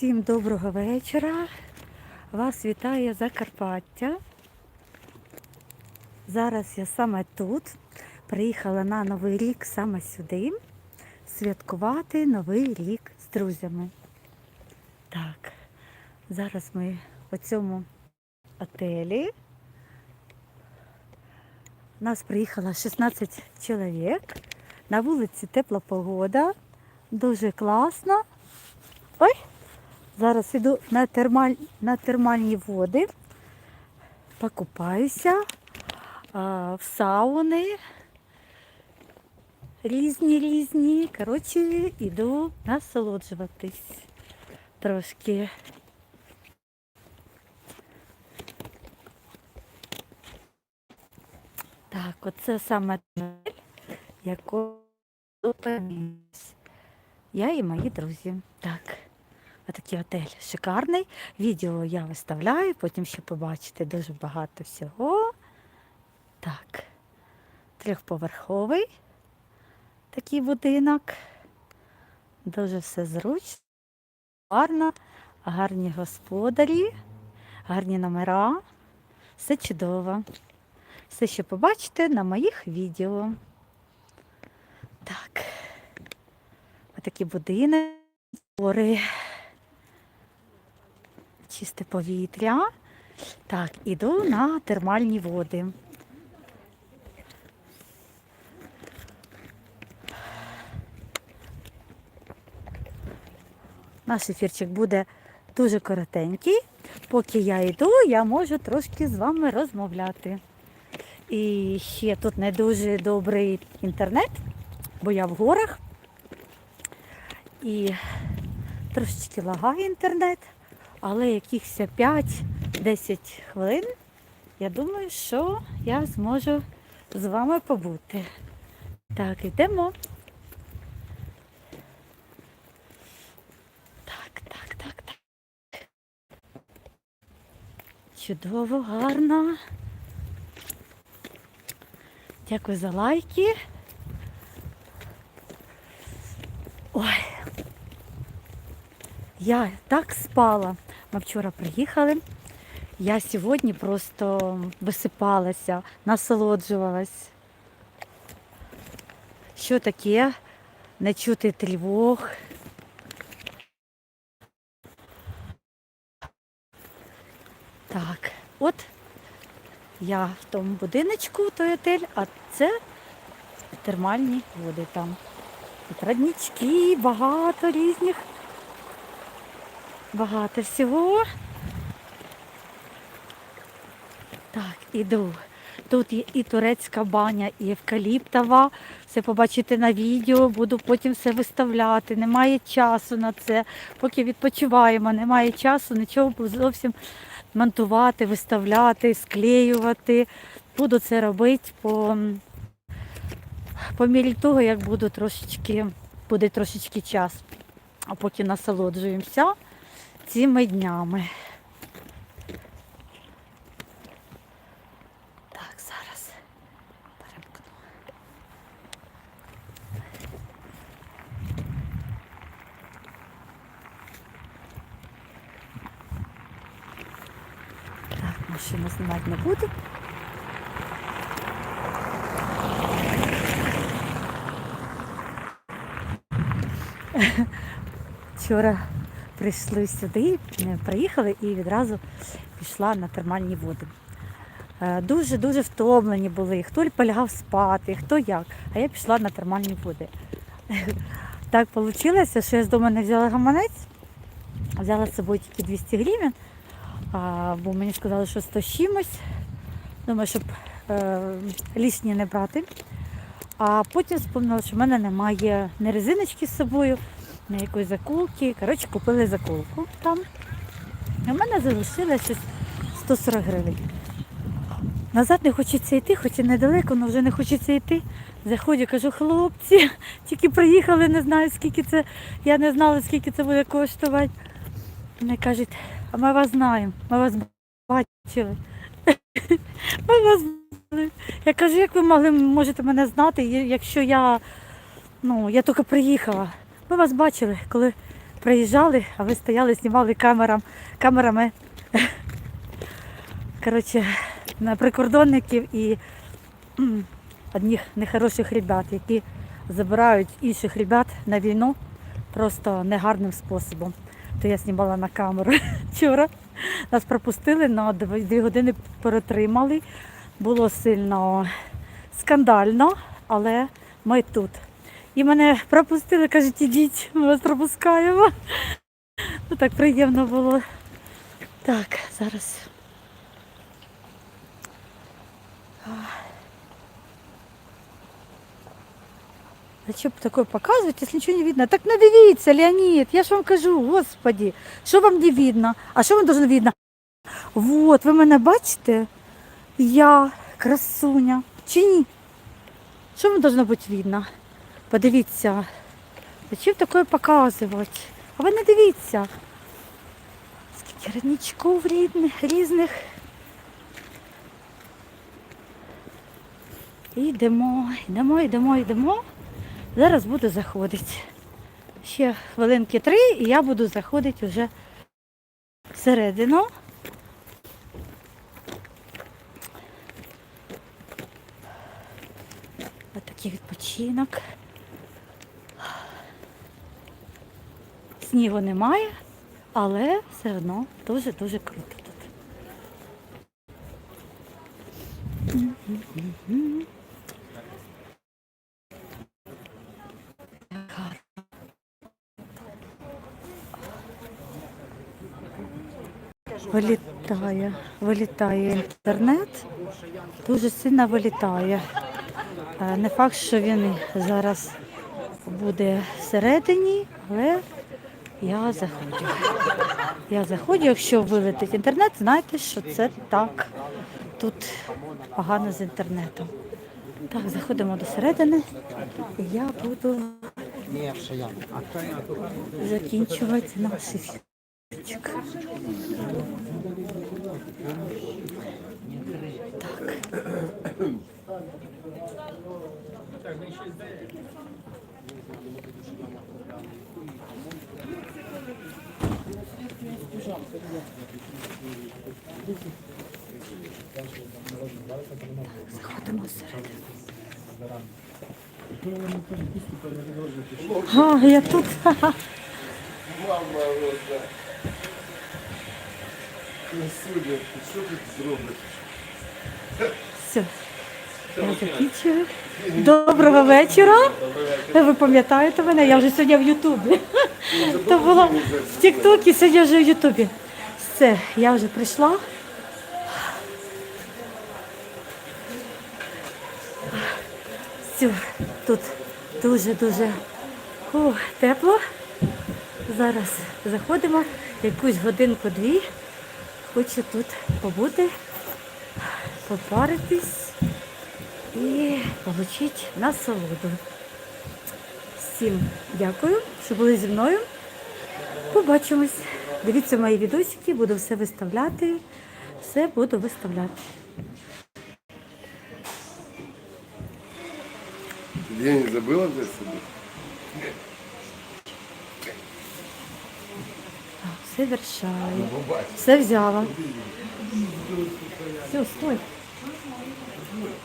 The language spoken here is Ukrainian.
Всім доброго вечора. Вас вітає Закарпаття. Зараз я саме тут. Приїхала на Новий рік саме сюди. Святкувати Новий рік з друзями. Так, зараз ми у цьому отелі. У нас приїхало 16 чоловік. На вулиці тепла погода. Дуже класно. Ой! Зараз іду на, термаль... на термальні води, покупаюся а, в сауни. Різні різні. Коротше, іду насолоджуватись трошки. Так, оце саме тунель, якого зупинилась. Я і мої друзі. Так. Отакий отель шикарний. Відео я виставляю, потім ще побачите дуже багато всього. Так, трьохповерховий такий будинок. Дуже все зручно, гарно, гарні господарі, гарні номера. Все чудово. Все ще побачите на моїх відео. Так, отакі будинки. Гори чисте повітря. Так, іду на термальні води. Наш ефірчик буде дуже коротенький. Поки я йду, я можу трошки з вами розмовляти. І ще тут не дуже добрий інтернет, бо я в горах. І трошечки лагає інтернет. Але якихось 5-10 хвилин, я думаю, що я зможу з вами побути. Так, йдемо. Так, так, так, так. Чудово, гарно. Дякую за лайки. Ой. Я так спала. Ми вчора приїхали. Я сьогодні просто висипалася, насолоджувалась. Що таке? Не чути тривог. Так, от я в тому будиночку, той отель, а це термальні води там. Тут роднички, багато різних. Багато всього. Так, іду. Тут є і турецька баня, і евкаліптова. Все побачите на відео, буду потім все виставляти. Немає часу на це. Поки відпочиваємо, немає часу нічого зовсім монтувати, виставляти, склеювати. Буду це робити по, по мірі того, як буду трошечки, буде трошечки час. А поки насолоджуємося цими днями. Так, зараз перемкну. Так, машину знімати не буду. Вчора прийшли сюди, е, приїхали і відразу пішла на термальні води. Дуже-дуже втомлені були. Хто полягав спати, хто як. А я пішла на термальні води. Так вийшло, що я з дому не взяла гаманець, взяла з собою тільки 200 гривень, бо мені сказали, що 100 з чимось. Думаю, щоб е, лишні не брати. А потім вспомнила, що в мене немає ні резиночки з собою, ні якоїсь заколки. Коротше, купили заколку там. І в мене залишилось щось 140 гривень. Назад не хочеться йти, хоч і недалеко, але вже не хочеться йти. Заходжу, кажу, хлопці, тільки приїхали, не знаю, скільки це, я не знала, скільки це буде коштувати. Вони кажуть, а ми вас знаємо, ми вас бачили. Ми вас бачили. Я кажу, як ви могли можете мене знати, якщо я, ну, я тільки приїхала. Ми вас бачили, коли приїжджали, а ви стояли, знімали камерам, камерами коротше, на прикордонників і одних нехороших ребят, які забирають інших ребят на війну просто негарним способом. То я знімала на камеру вчора. Нас пропустили на дві години перетримали. Було сильно скандально, але ми тут. І мене пропустили, кажуть, ідіть, ми вас пропускаємо. Ну так приємно було. Так, зараз. Зачем такое показывать, если ничего не видно? Так не дивіться, Леонид, я ж вам кажу, господи, що вам не видно? А що вам должно видно? Вот, ви мене бачите? Я красуня. Чи ні? Що вам должно бути видно? Подивіться. Зачем такое показувати? А ви не дивіться. Скільки рідних, різних. І йдемо, йдемо, йдемо, йдемо. Зараз буду заходити. Ще хвилинки три і я буду заходити вже всередину. Ось такий відпочинок. Снігу немає, але все одно дуже-дуже круто тут. Вилітає, вилітає інтернет, дуже сильно вилітає. Е, Не факт, що він зараз буде всередині, але я заходжу. Я заходжу, якщо вилетить інтернет, знайте, що це так. Тут погано з інтернетом. Так, заходимо до середини. Я буду закінчувати наш ефірчик. Заходимо всередину. А, я тут. Судя, що тут зробиш? Все. Я закінчую. Доброго вечора. Ви пам'ятаєте мене? Я вже сьогодні в Ютубі. То була в Тіктокі, сьогодні вже в Ютубі. Все, я вже прийшла. Все, тут дуже-дуже тепло. Зараз заходимо якусь годинку-дві. Хочу тут побути, попаритись і отримати насолоду. Всім дякую, що були зі мною. Побачимось. Дивіться мої відосики, буду все виставляти. Все буду виставляти. Деньги забыла взять с собой? Так, все вершаю. Все взяла. Все, стой.